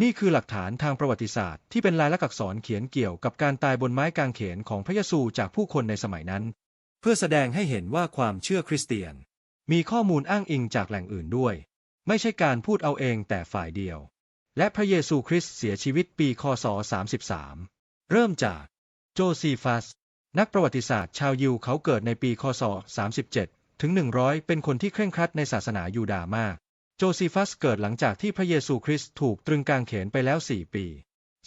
นี่คือหลักฐานทางประวัติศาสตร์ที่เป็นลายลักษณ์อักษรเขียนเกี่ยวกับการตายบนไม้กางเขนของพระเยซูจากผู้คนในสมัยนั้น เพื่อแสดงให้เห็นว่าความเชื่อคริสเตียน มีข้อมูลอ้างอิงจากแหล่งอื่นด้วย ไม่ใช่การพูดเอาเองแต่ฝ่ายเดียว และพระเยซูคริสต์เสียชีวิตปีคศ 33 เริ่มจากโจซีฟัส นักประวัติศาสตร์ชาวยิวเขาเกิดในปีคศ 37 ถึง 100 เป็นคนที่เคร่งครัดในศาสนายูดาห์มาก โจซีฟัสเกิดหลังจากที่พระเยซูคริสต์ถูกตรึงกางเขนไปแล้ว4ปี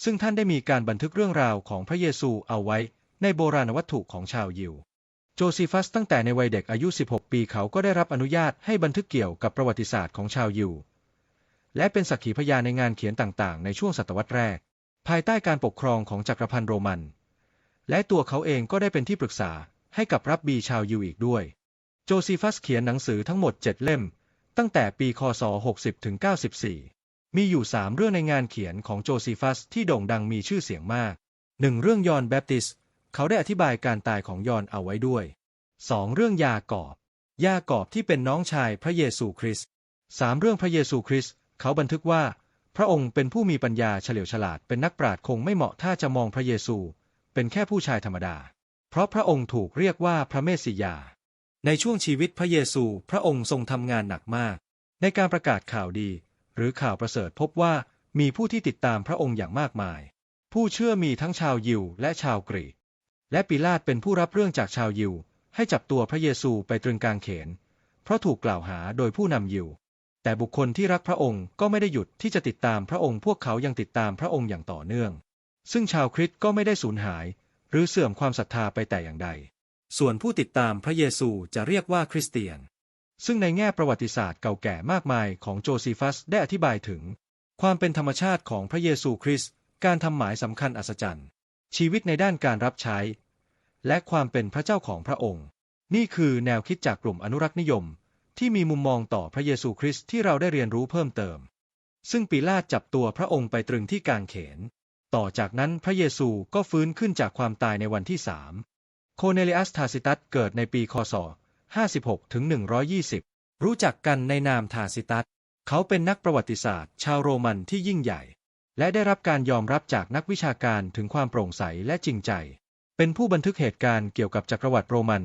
ซึ่งท่านได้มีการบันทึกเรื่องราวของพระเยซูเอาไว้ในโบราณวัตถุของชาวยิว โจซีฟัสตั้งแต่ในวัยเด็กอายุ 16 ปีเขาก็ได้รับอนุญาตให้บันทึกเกี่ยวกับประวัติศาสตร์ของชาวยิว และเป็นสักขีพยานในงานเขียนต่างๆ ในช่วงศตวรรษแรก ภายใต้การปกครองของจักรพันธ์โรมัน และตัวเขาเองก็ได้เป็นที่ปรึกษาให้กับรับบีชาวยิวอีกด้วย โจซีฟัสเขียนหนังสือทั้งหมด 7 เล่ม ตั้งแต่ปีคศ 60 ถึง 94 มีอยู่ 3 เรื่องในงานเขียนของโจซีฟัสที่โด่งดังมีชื่อเสียงมาก 1. เรื่องยอห์นแบปติส เขาได้อธิบายการตายของยอห์นเอาไว้ด้วย 2. เรื่องยากอบ ยากอบที่เป็นน้องชายพระเยซูคริสต์ 3. เรื่องพระเยซูคริสต์ เขาบันทึกว่า พระองค์เป็นผู้มีปัญญาเฉลียวฉลาด เป็นนักปราชญ์คงไม่เหมาะถ้าจะมองพระเยซู เป็นแค่ผู้ชายธรรมดา เพราะพระองค์ถูกเรียกว่าพระเมสสิยา ในช่วงชีวิตพระเยซูพระองค์ทรงทำงานหนักมาก ในการประกาศข่าวดี หรือข่าวประเสริฐพบว่ามีผู้ที่ติดตามพระองค์อย่างมากมาย ผู้เชื่อมีทั้งชาวยิวและชาวกรีก และปิลาตเป็นผู้รับเรื่องจากชาวยิว ให้จับตัวพระเยซูไปตรึงกางเขน เพราะถูกกล่าวหาโดยผู้นำยิว แต่บุคคลที่รักพระองค์ก็ไม่ได้หยุดที่จะติดตามพระองค์พวกเขายังติดตามพระองค์อย่างต่อเนื่อง ซึ่งชาวคริสต์ก็ไม่ได้สูญหาย หรือเสื่อมความศรัทธาไปแต่อย่างใด ส่วนผู้ติดตามพระเยซูจะเรียกว่าคริสเตียน ซึ่งในแง่ประวัติศาสตร์เก่าแก่มากมายของโจซีฟัสได้อธิบายถึง ความเป็นธรรมชาติของพระเยซูคริสต์การทำหมายสำคัญอัศจรรย์ ชีวิตในด้านการรับใช้ และความเป็นพระเจ้าของพระองค์ นี่คือแนวคิดจากกลุ่มอนุรักษ์นิยม ที่มีมุมมองต่อพระเยซูคริสต์ที่เราได้เรียนรู้เพิ่มเติม ซึ่งปีลาตจับตัวพระองค์ไปตรึงที่กางเขน ต่อจากนั้นพระเยซูก็ฟื้นขึ้นจากความตายในวันที่สาม โคเนเลียสทาซิตัสเกิดในปีคศ 56ถึง120 รู้จักกันในนามทาซิตัส เขาเป็นนักประวัติศาสตร์ ชาวโรมันที่ยิ่งใหญ่ และได้รับการยอมรับจากนักวิชาการถึงความโปร่งใสและจริงใจ เป็นผู้บันทึกเหตุการณ์เกี่ยวกับจักรวรรดิโรมัน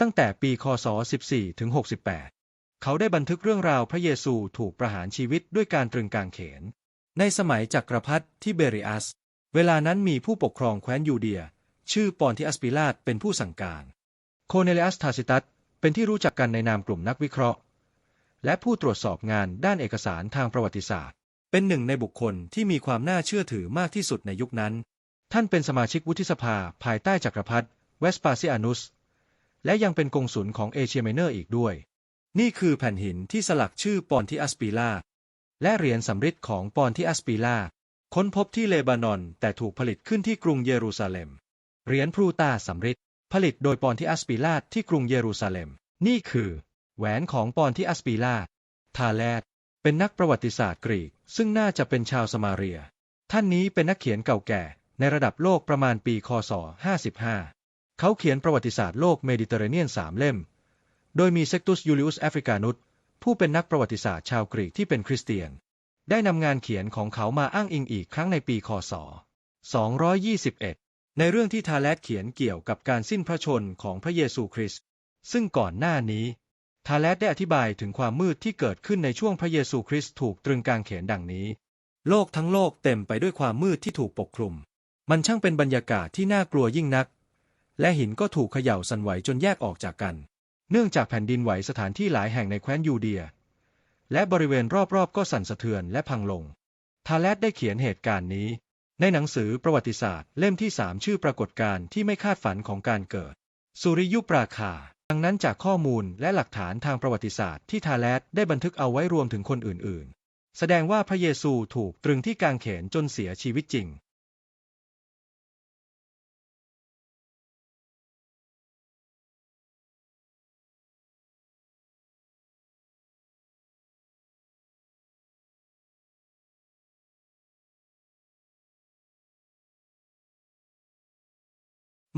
ตั้งแต่ปีคศ 14ถึง68 เขาได้บันทึกเรื่องราวพระเยซูถูกประหารชีวิตด้วยการตรึงกางเขน ในสมัยจักรพรรดิทิเบริอัส เวลานั้นมีผู้ปกครองแคว้นยูเดีย ชื่อปอนทิอัสปิลาตเป็นผู้สั่งการ โคเนเลอัสทาซิตัสเป็นที่รู้จักกันในนามกลุ่มนักวิเคราะห์ และผู้ตรวจสอบงานด้านเอกสารทางประวัติศาสตร์ เป็นหนึ่งในบุคคลที่มีความน่าเชื่อถือมากที่สุดในยุคนั้น ท่านเป็นสมาชิกวุฒิสภาภายใต้จักรพรรดิเวสปาซิอานุส และยังเป็นกงสุลของเอเชียไมเนอร์อีกด้วย นี่คือแผ่นหินที่สลักชื่อปอนทิอัสปิลาและเหรียญสำริดของปอนทิอัสปิลาค้นพบที่เลบานอนแต่ถูกผลิตขึ้นที่กรุงเยรูซาเล็ม เหรียญพรูตาสำริดผลิตโดยปอนทิอัสปิลาตที่กรุงเยรูซาเล็ม นี่คือ แหวนของปอนทิอัสปิลาตทาแลดเป็นนักประวัติศาสตร์กรีก ซึ่งน่าจะเป็นชาวสมาเรีย ท่านนี้เป็นนักเขียนเก่าแก่ในระดับโลกประมาณปีคศ 55 เขาเขียนประวัติศาสตร์โลกเมดิเตอร์เรเนียนสามเล่ม โดยมีเซกตุสยูลิอุสแอฟริกานุสผู้เป็นนักประวัติศาสตร์ชาวกรีกที่เป็นคริสเตียน ได้นำงานเขียนของเขามาอ้างอิงอีกครั้งในปีคศ 221 ในเรื่องที่ทาแลดเขียนเกี่ยวกับการสิ้นพระชนของพระเยซูคริสต์ซึ่งก่อนหน้านี้ ทาแลดได้อธิบายถึงความมืดที่เกิดขึ้นในช่วงพระเยซูคริสต์ถูกตรึงกางเขนดังนี้ โลกทั้งโลกเต็มไปด้วยความมืดที่ถูกปกคลุม มันช่างเป็นบรรยากาศที่น่ากลัวยิ่งนัก และหินก็ถูกเขย่าสั่นไหวจนแยกออกจากกัน เนื่องจากแผ่นดินไหวสถานที่หลายแห่งในแคว้นยูเดีย และบริเวณรอบๆก็สั่นสะเทือนและพังลง ทาแลดได้เขียนเหตุการณ์นี้ ในหนังสือประวัติศาสตร์เล่มที่สามชื่อปรากฏการณ์ที่ไม่คาดฝันของการเกิด สุริยุปราคา ดังนั้นจากข้อมูลและหลักฐานทางประวัติศาสตร์ที่ทาแลตได้บันทึกเอาไว้รวมถึงคนอื่นๆ แสดงว่าพระเยซูถูกตรึงที่กางเขนจนเสียชีวิตจริง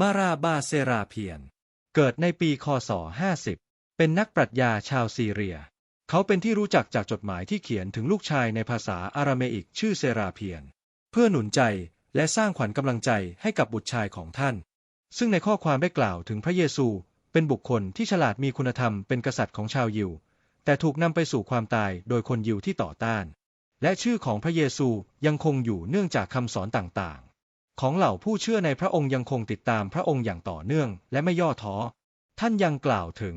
มาราบาเซราเพียน เกิดในปีคศ 50 เป็นนักปรัชญาชาวซีเรีย เขาเป็นที่รู้จักจากจดหมายที่เขียนถึงลูกชายในภาษาอาราเมอิกชื่อเซราเพียน เพื่อหนุนใจและสร้างขวัญกำลังใจให้กับบุตรชายของท่าน ซึ่งในข้อความได้กล่าวถึงพระเยซู เป็นบุคคลที่ฉลาดมีคุณธรรมเป็นกษัตริย์ของชาวยิว แต่ถูกนำไปสู่ความตายโดยคนยิวที่ต่อต้าน และชื่อของพระเยซูยังคงอยู่เนื่องจากคำสอนต่างๆ ของเหล่าผู้เชื่อในพระองค์ยังคงติดตามพระองค์อย่างต่อเนื่อง และไม่ย่อท้อ ท่านยังกล่าวถึง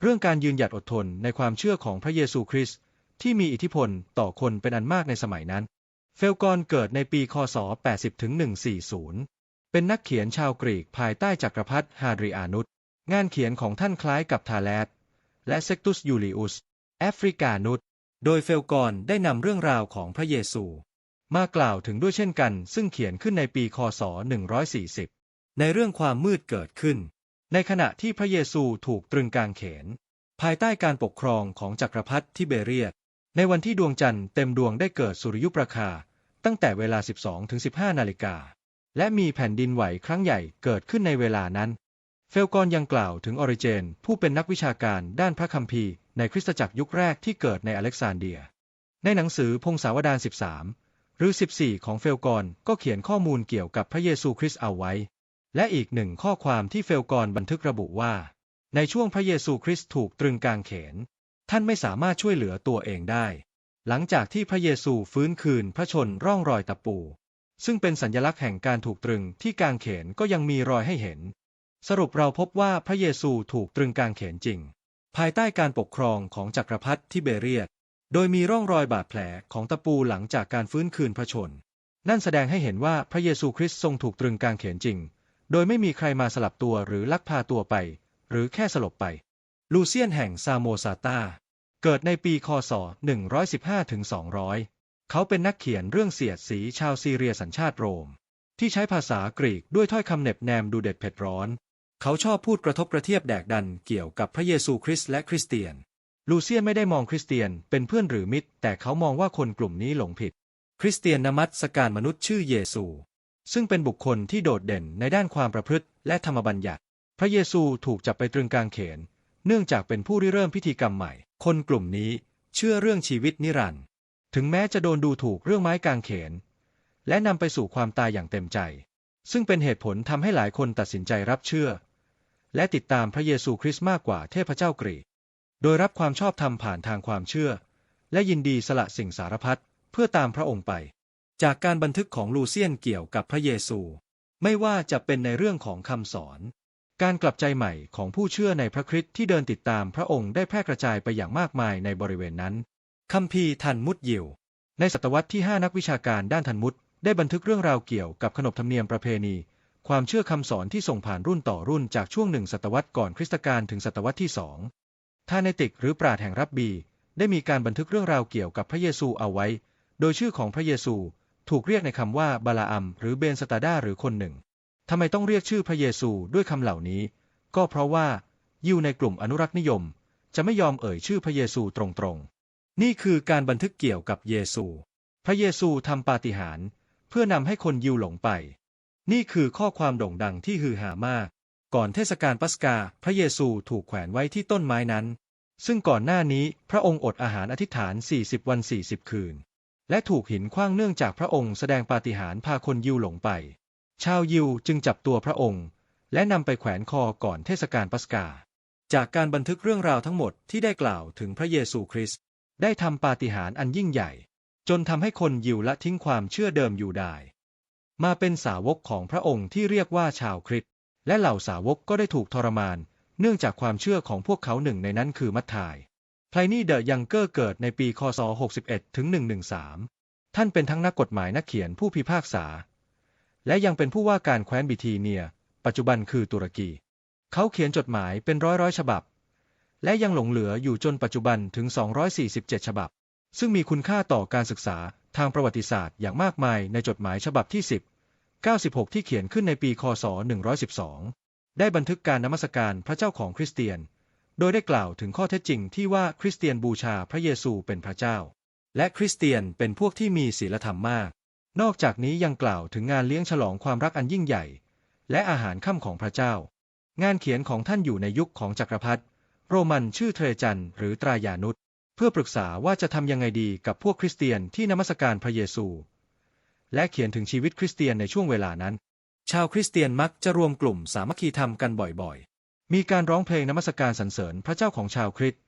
เรื่องการยืนหยัดอดทนในความเชื่อของพระเยซูคริสต์ที่มีอิทธิพลต่อคนเป็นอันมากในสมัยนั้น เฟลกอนเกิดในปี คศ 80-140 เป็นนักเขียนชาวกรีกภายใต้จักรพรรดิฮาดริอานุสงานเขียนของท่านคล้ายกับทาเลสและเซกตุสยูลิอุสแอฟริกานุสโดยเฟลกอนได้นำเรื่องราวของพระเยซู มากล่าวถึงด้วยเช่นกัน ซึ่งเขียนขึ้นในปีคศ 140 ในเรื่องความมืดเกิดขึ้น ในขณะที่พระเยซูถูกตรึงกางเขน ภายใต้การปกครองของจักรพรรดิทิเบเรียสในวันที่ดวงจันทร์เต็มดวงได้เกิดสุริยุปราคา ตั้งแต่เวลา 12-15 นาฬิกา และมีแผ่นดินไหวครั้งใหญ่เกิดขึ้นในเวลานั้น เฟลกอนยังกล่าวถึงออริเจน ผู้เป็นนักวิชาการด้านพระคัมภีร์ในคริสตจักรยุคแรกที่เกิดในอเล็กซานเดีย ในหนังสือพงศาวดาร 13ห รือ 14 ของเฟลกอนก็เขียนข้อมูลเกี่ยวกับพระเยซูคริสต์เอาไว้ และอีกหนึ่งข้อความที่เฟลกอนบันทึกระบุว่า ในช่วงพระเยซูคริสต์ถูกตรึงกางเขน ท่านไม่สามารถช่วยเหลือตัวเองได้ หลังจากที่พระเยซูฟื้นคืนพระชนร่องรอยตะปู ซึ่งเป็นสัญลักษณ์แห่งการถูกตรึงที่กางเขนก็ยังมีรอยให้เห็น สรุปเราพบว่าพระเยซูถูกตรึงกางเขนจริง ภายใต้การปกครองของจักรพรรดิทิเบเรียส โดยมีร่องรอยบาดแผลของตะปูหลังจากการฟื้นคืนพระชน นั่นแสดงให้เห็นว่าพระเยซูคริสต์ทรงถูกตรึงกางเขนจริง โดยไม่มีใครมาสลับตัวหรือลักพาตัวไป หรือแค่สลบไป ลูเซียนแห่งซาโมซาตา เกิดในปีคศ 115-200 เขาเป็นนักเขียนเรื่องเสียดสีชาวซีเรียสัญชาติโรม ที่ใช้ภาษากรีกด้วยถ้อยคำเน็บแนมดูเด็ดเผ็ดร้อน เขาชอบพูดกระทบกระเทียบแดกดันเกี่ยวกับพระเยซูคริสต์และคริสเตียน ลูเซียนไม่ได้มองคริสเตียนเป็นเพื่อนหรือมิตร แต่เขามองว่าคนกลุ่มนี้หลงผิด คริสเตียนนมัสการมนุษย์ชื่อเยซู ซึ่งเป็นบุคคลที่โดดเด่นในด้านความประพฤติและธรรมบัญญัติ พระเยซูถูกจับไปตรึงกางเขน เนื่องจากเป็นผู้ริเริ่มพิธีกรรมใหม่ คนกลุ่มนี้เชื่อเรื่องชีวิตนิรันดร์ถึงแม้จะโดนดูถูกเรื่องไม้กางเขน และนำไปสู่ความตายอย่างเต็มใจ ซึ่งเป็นเหตุผลทำให้หลายคนตัดสินใจรับเชื่อ และติดตามพระเยซูคริสต์มากกว่าเทพเจ้ากรีก โดยรับความชอบธรรมผ่านทางความเชื่อ และยินดีสละสิ่งสารพัดเพื่อตามพระองค์ไป จากการบันทึกของลูเซียนเกี่ยวกับพระเยซู ไม่ว่าจะเป็นในเรื่องของคำสอน การกลับใจใหม่ของผู้เชื่อในพระคริสต์ที่เดินติดตามพระองค์ได้แพร่กระจายไปอย่างมากมายในบริเวณนั้นคัมภีร์ทันมุตยิว ในศตวรรษที่ 5 นักวิชาการด้านทันมุตได้บันทึกเรื่องราวเกี่ยวกับขนบธรรมเนียมประเพณี ความเชื่อคำสอนที่ส่งผ่านรุ่นต่อรุ่นจากช่วงหนึ่งศตวรรษก่อนคริสตกาลถึงศตวรรษที่สอง ทาเนติกหรือปราดแห่งรับบี ได้มีการบันทึกเรื่องราวเกี่ยวกับพระเยซูเอาไว้ โดยชื่อของพระเยซูถูกเรียกในคำว่าบาลาอัมหรือเบนสตาดาหรือคนหนึ่งทำไมต้องเรียกชื่อพระเยซูด้วยคำเหล่านี้ ก็เพราะว่ายิวในกลุ่มอนุรักษ์นิยม จะไม่ยอมเอ่ยชื่อพระเยซูตรงๆ นี่คือการบันทึกเกี่ยวกับเยซู พระเยซูทำปาฏิหาริย์เพื่อนำให้คนยิวหลงไป นี่คือข้อความโด่งดังที่ฮือฮามาก ก่อนเทศกาลปัสกา พระเยซูถูกแขวนไว้ที่ต้นไม้นั้น ซึ่งก่อนหน้านี้พระองค์อดอาหารอธิษฐาน 40 วัน 40 คืน และถูกหินขว้างเนื่องจากพระองค์แสดงปาฏิหาริย์พาคนยิวหลงไป ชาวยิวจึงจับตัวพระองค์ และนำไปแขวนคอก่อนเทศกาลปัสกา จากการบันทึกเรื่องราวทั้งหมดที่ได้กล่าวถึงพระเยซูคริสต์ได้ทำปาฏิหาริย์อันยิ่งใหญ่ จนทำให้คนยิวละทิ้งความเชื่อเดิมอยู่ได้ มาเป็นสาวกของพระองค์ที่เรียกว่าชาวคริสต์และเหล่าสาวกก็ได้ถูกทรมาน เนื่องจากความเชื่อของพวกเขาหนึ่งในนั้นคือมัทธายไพลนี่เดอะยังเกอร์เกิดในปี คศ 61 ถึง 113 ท่านเป็นทั้งนักกฎหมายนักเขียนผู้พิพากษา และยังเป็นผู้ว่าการแคว้นบิทีเนีย ปัจจุบันคือตุรกี เขาเขียนจดหมายเป็นร้อยร้อยฉบับ และยังหลงเหลืออยู่จนปัจจุบันถึง 247 ฉบับ ซึ่งมีคุณค่าต่อการศึกษาทางประวัติศาสตร์อย่างมากมายในจดหมายฉบับที่ 10 96 ที่เขียนขึ้นในปี คศ 112 ได้บันทึกการนมัสการพระเจ้าของคริสเตียน โดยได้กล่าวถึงข้อเท็จจริงที่ว่าคริสเตียนบูชาพระเยซูเป็นพระเจ้า และคริสเตียนเป็นพวกที่มีศีลธรรมมาก นอกจากนี้ยังกล่าวถึงงานเลี้ยงฉลองความรักอันยิ่งใหญ่ และอาหารค่ำของพระเจ้า งานเขียนของท่านอยู่ในยุคของจักรพรรดิโรมันชื่อเทรจันหรือตรายานุษเพื่อปรึกษาว่าจะทำยังไงดีกับพวกคริสเตียนที่นมัสการพระเยซู และเขียนถึงชีวิตคริสเตียนในช่วงเวลานั้น ชาวคริสเตียนมักจะรวมกลุ่มสามัคคีธรรมกันบ่อยๆ มีการร้องเพลงนมัสการสรรเสริญพระเจ้าของชาวคริสต์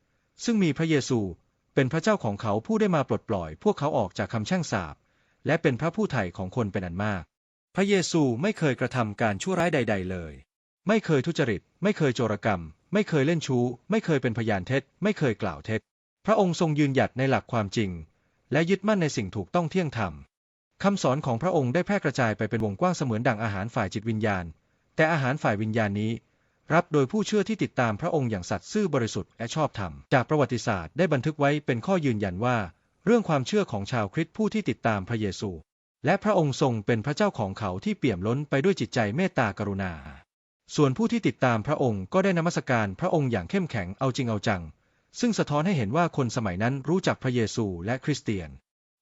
ซึ่งมีพระเยซูเป็นพระเจ้าของเขาผู้ได้มาปลดปล่อย พวกเขาออกจากคำแช่งสาปและเป็นพระผู้ไถ่ของคนเป็นอันมาก พระเยซูไม่เคยกระทำการชั่วร้ายใด ๆ เลย ไม่เคยทุจริต ไม่เคยโจรกรรม ไม่เคยเล่นชู้ ไม่เคยเป็นพยานเท็จ ไม่เคยกล่าวเท็จ พระองค์ทรงยืนหยัดในหลักความจริง และยึดมั่นในสิ่งถูกต้องเที่ยงธรรม คำสอนของพระองค์ได้แพร่กระจายไปเป็นวงกว้างเสมือนดังอาหารฝ่ายจิตวิญญาณ แต่อาหารฝ่ายวิญญาณนี้ รับโดยผู้เชื่อที่ติดตามพระองค์อย่างสัตย์ซื่อบริสุทธิ์และชอบธรรม จากประวัติศาสตร์ได้บันทึกไว้เป็นข้อยืนยันว่า เรื่องความเชื่อของชาวคริสต์ผู้ที่ติดตามพระเยซู และพระองค์ทรงเป็นพระเจ้าของเขาที่เปี่ยมล้นไปด้วยจิตใจเมตตากรุณา ส่วนผู้ที่ติดตามพระองค์ก็ได้นมัสการพระองค์อย่างเข้มแข็งเอาจริงเอาจัง ซึ่งสะท้อนให้เห็นว่าคนสมัยนั้นรู้จักพระเยซูและคริสเตียน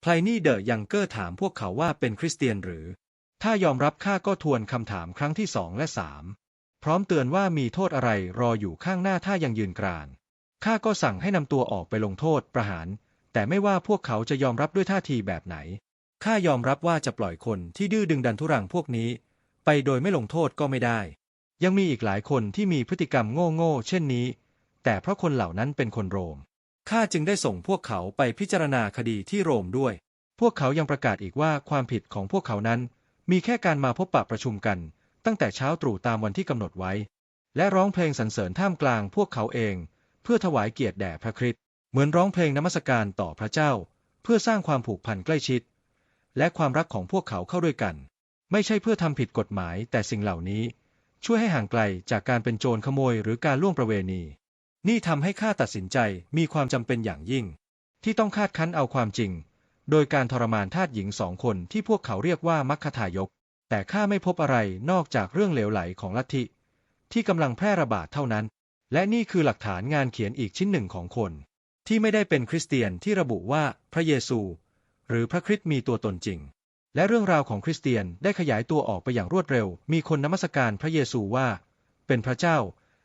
ไพลนี่เดอะยังเกอร์ถามพวกเขาว่าเป็นคริสเตียนหรือ ถ้ายอมรับข้าก็ทวนคำถามครั้งที่สองและสามพร้อมเตือนว่ามีโทษอะไรรออยู่ข้างหน้าถ้ายังยืนกรานข้าก็สั่งให้นำตัวออกไปลงโทษประหาร แต่ไม่ว่าพวกเขาจะยอมรับด้วยท่าทีแบบไหนข้ายอมรับว่าจะปล่อยคนที่ดื้อดึงดันทุรังพวกนี้ ไปโดยไม่ลงโทษก็ไม่ได้ ยังมีอีกหลายคนที่มีพฤติกรรมโง่ๆเช่นนี้ แต่เพราะคนเหล่านั้นเป็นคนโรม ข้าจึงได้ส่งพวกเขาไปพิจารณาคดีที่โรมด้วย พวกเขายังประกาศอีกว่าความผิดของพวกเขานั้น มีแค่การมาพบปะประชุมกัน ตั้งแต่เช้าตรู่ตามวันที่กำหนดไว้ และร้องเพลงสรรเสริญท่ามกลางพวกเขาเอง เพื่อถวายเกียรติแด่พระคริสต์เหมือนร้องเพลงนมัสการต่อพระเจ้า เพื่อสร้างความผูกพันใกล้ชิด และความรักของพวกเขาเข้าด้วยกัน ไม่ใช่เพื่อทำผิดกฎหมายแต่สิ่งเหล่านี้ ช่วยให้ห่างไกลจากการเป็นโจรขโมยหรือการล่วงประเวณี นี่ทำให้ข้าตัดสินใจมีความจำเป็นอย่างยิ่ง ที่ต้องคาดคั้นเอาความจริง โดยการทรมานทาสหญิงสองคนที่พวกเขาเรียกว่ามัคคทายก แต่ข้าไม่พบอะไรนอกจากเรื่องเหลวไหลของลัทธิ ที่กำลังแพร่ระบาดเท่านั้น และนี่คือหลักฐานงานเขียนอีกชิ้นหนึ่งของคน ที่ไม่ได้เป็นคริสเตียนที่ระบุว่าพระเยซู หรือพระคริสต์มีตัวตนจริง และเรื่องราวของคริสเตียนได้ขยายตัวออกไปอย่างรวดเร็ว มีคนนมัสการพระเยซูว่า เป็นพระเจ้า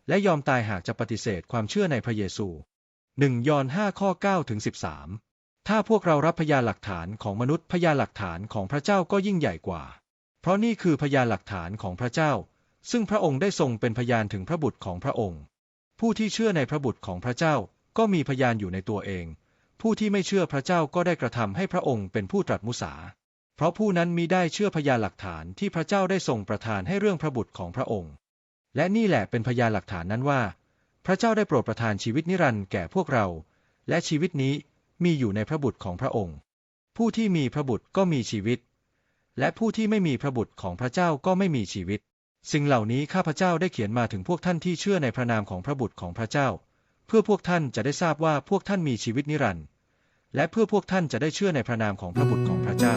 และยอมตายหากจะปฏิเสธความเชื่อในพระเยซู 1 ยอห์น5ข้อ9ถึง13 ถ้าพวกเรารับพยานหลักฐานของมนุษย์พยานหลักฐานของพระเจ้าก็ยิ่งใหญ่กว่า เพราะนี่คือพยานหลักฐานของพระเจ้า ซึ่งพระองค์ได้ทรงเป็นพยานถึงพระบุตรของพระองค์ ผู้ที่เชื่อในพระบุตรของพระเจ้าก็มีพยานอยู่ในตัวเอง ผู้ที่ไม่เชื่อพระเจ้าก็ได้กระทำให้พระองค์เป็นผู้ตรัสมุสา เพราะผู้นั้นมีได้เชื่อพยานหลักฐานที่พระเจ้าได้ทรงประทานให้เรื่องพระบุตรของพระองค์ และนี่แหละเป็นพยานหลักฐานนั้นว่า พระเจ้าได้โปรดประทานชีวิตนิรันดร์แก่พวกเรา และชีวิตนี้มีอยู่ในพระบุตรของพระองค์ ผู้ที่มีพระบุตรก็มีชีวิต และผู้ที่ไม่มีพระบุตรของพระเจ้าก็ไม่มีชีวิต สิ่งเหล่านี้ข้าพเจ้าได้เขียนมาถึงพวกท่านที่เชื่อในพระนามของพระบุตรของพระเจ้า เพื่อพวกท่านจะได้ทราบว่าพวกท่านมีชีวิตนิรันดร์และเพื่อพวกท่านจะได้เชื่อในพระนามของพระบุตรของพระเจ้า